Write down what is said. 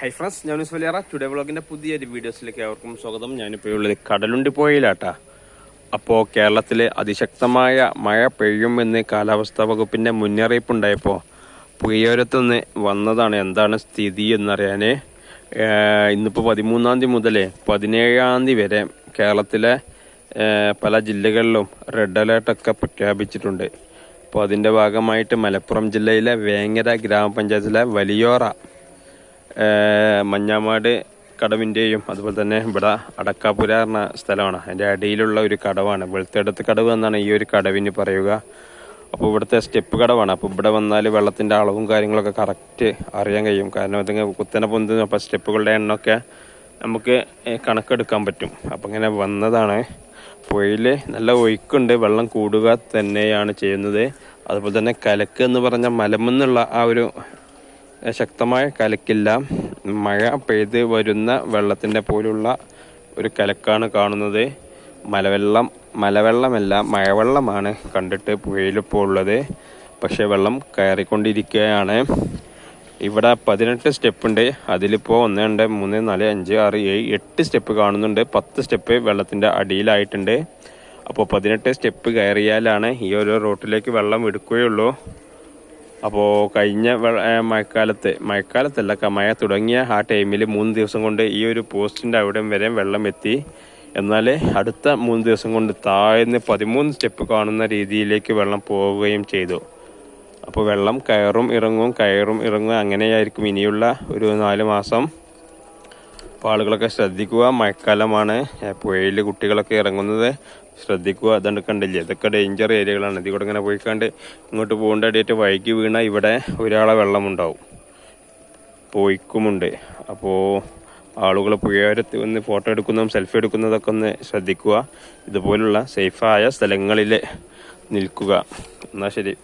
Hi friends ഞാൻ Valiyara today വ്ളോഗിന്റെ പുതിയൊരു വീഡിയോസിലേക്ക് ഏവർക്കും സ്വാഗതം. ഞാനിപ്പോൾ ഉള്ളത് കടലുണ്ടി പോയിലാട്ടാ അപ്പോൾ കേരളത്തിൽ അതിശക്തമായ മഴ പെയ്യുമെന്ന് കാലാവസ്ഥാ വകുപ്പിന്റെ മുന്നറിയിപ്പ് ഉണ്ടായപ്പോൾ പുയയോരത്തുനിന്ന് വന്നതാണ് എന്താണ് സ്ഥിതി എന്നറിയാൻ ഇന്നിപ്പോൾ പതിമൂന്നാം തീയതി മുതൽ പതിനേഴാം തീയതി വരെ കേരളത്തിലെ പല ജില്ലകളിലും റെഡ് അലേർട്ടൊക്കെ പ്രഖ്യാപിച്ചിട്ടുണ്ട്. അപ്പോൾ അതിന്റെ ഭാഗമായിട്ട് മലപ്പുറം ജില്ലയിലെ വേങ്ങര ഗ്രാമപഞ്ചായത്തിലെ വലിയോറ മഞ്ഞാമാട് കടവിന്റെയും അതുപോലെ തന്നെ ഇവിടെ അടക്കാപുര എന്ന സ്ഥലമാണ്. അതിന്റെ അടിയിലുള്ള ഒരു കടവാണ്. വെളുത്തെടുത്ത് കടവ് എന്നാണ് ഈ ഒരു കടവിന് പറയുക. അപ്പോൾ ഇവിടുത്തെ സ്റ്റെപ്പ് കടവാണ്. അപ്പോൾ ഇവിടെ വന്നാൽ വെള്ളത്തിന്റെ അളവും കാര്യങ്ങളൊക്കെ കറക്റ്റ് അറിയാൻ കഴിയും. കാരണം ഇതിങ്ങനെ കുത്തനെ പൊന്തുന്നു അപ്പോൾ സ്റ്റെപ്പുകളുടെ എണ്ണമൊക്കെ നമുക്ക് കണക്കെടുക്കാൻ പറ്റും. അപ്പോൾ ഇങ്ങനെ വന്നതാണ്. പുഴയിൽ നല്ല ഒഴുക്കുണ്ട്. വെള്ളം കൂടുക തന്നെയാണ് ചെയ്യുന്നത്. അതുപോലെ തന്നെ കലക്ക് എന്ന് പറഞ്ഞ മലമെന്നുള്ള ആ ഒരു ശക്തമായ കലക്കില്ല. മഴ പെയ്ത് വരുന്ന വെള്ളത്തിന്റെ പോലുള്ള ഒരു കലക്കാണ് കാണുന്നത്. മലവെള്ളം മലവെള്ളമല്ല മഴവെള്ളമാണ് കണ്ടിട്ട് പുഴയിലിപ്പോൾ ഉള്ളത്. പക്ഷേ വെള്ളം കയറിക്കൊണ്ടിരിക്കുകയാണ്. ഇവിടെ പതിനെട്ട് സ്റ്റെപ്പ് ഉണ്ട്. അതിലിപ്പോൾ ഒന്ന് രണ്ട് മൂന്ന് നാല് അഞ്ച് ആറ് ഏഴ് എട്ട് സ്റ്റെപ്പ് കാണുന്നുണ്ട്. പത്ത് സ്റ്റെപ്പ് വെള്ളത്തിന്റെ അടിയിലായിട്ടുണ്ട്. അപ്പോൾ പതിനെട്ട് സ്റ്റെപ്പ് കയറിയാലാണ് ഈ ഓരോ റോട്ടിലേക്ക് വെള്ളം എടുക്കുകയുള്ളൂ. അപ്പോൾ കഴിഞ്ഞ മഴക്കാലത്ത് മഴക്കാലത്തല്ല മഴ തുടങ്ങിയ ആ ടൈമിൽ മൂന്ന് ദിവസം കൊണ്ട് ഈ ഒരു പോസ്റ്റിന്റെ അവിടെ വരെ വെള്ളം എത്തി. എന്നാൽ അടുത്ത മൂന്ന് ദിവസം കൊണ്ട് താഴ്ന്ന് പതിമൂന്ന് സ്റ്റെപ്പ് കാണുന്ന രീതിയിലേക്ക് വെള്ളം പോവുകയും ചെയ്തു. അപ്പോൾ വെള്ളം കയറും ഇറങ്ങും കയറും ഇറങ്ങും അങ്ങനെയായിരിക്കും ഇനിയുള്ള ഒരു നാല് മാസം. അപ്പോൾ ആളുകളൊക്കെ ശ്രദ്ധിക്കുക. മഴക്കാലമാണ്. പുഴയിൽ കുട്ടികളൊക്കെ ഇറങ്ങുന്നത് ശ്രദ്ധിക്കുക. അതുകൊണ്ട് കണ്ടില്ലേ? ഇതൊക്കെ ഡേഞ്ചർ ഏരിയകളാണ് ഇതിൽ കൂടെ ഇങ്ങനെ പോയിക്കാണ്ട് ഇങ്ങോട്ട് പോകേണ്ട അടിയായിട്ട് വഴിക്ക് വീണ ഇവിടെ ഒരാളെ വെള്ളമുണ്ടാവും. പോയിക്കുമുണ്ട്. അപ്പോൾ ആളുകൾ പുഴയോരത്ത് വന്ന് ഫോട്ടോ എടുക്കുന്നതും സെൽഫി എടുക്കുന്നതൊക്കെ ഒന്ന് ശ്രദ്ധിക്കുക. ഇതുപോലുള്ള സേഫായ സ്ഥലങ്ങളിൽ നിൽക്കുക. എന്നാൽ ശരി.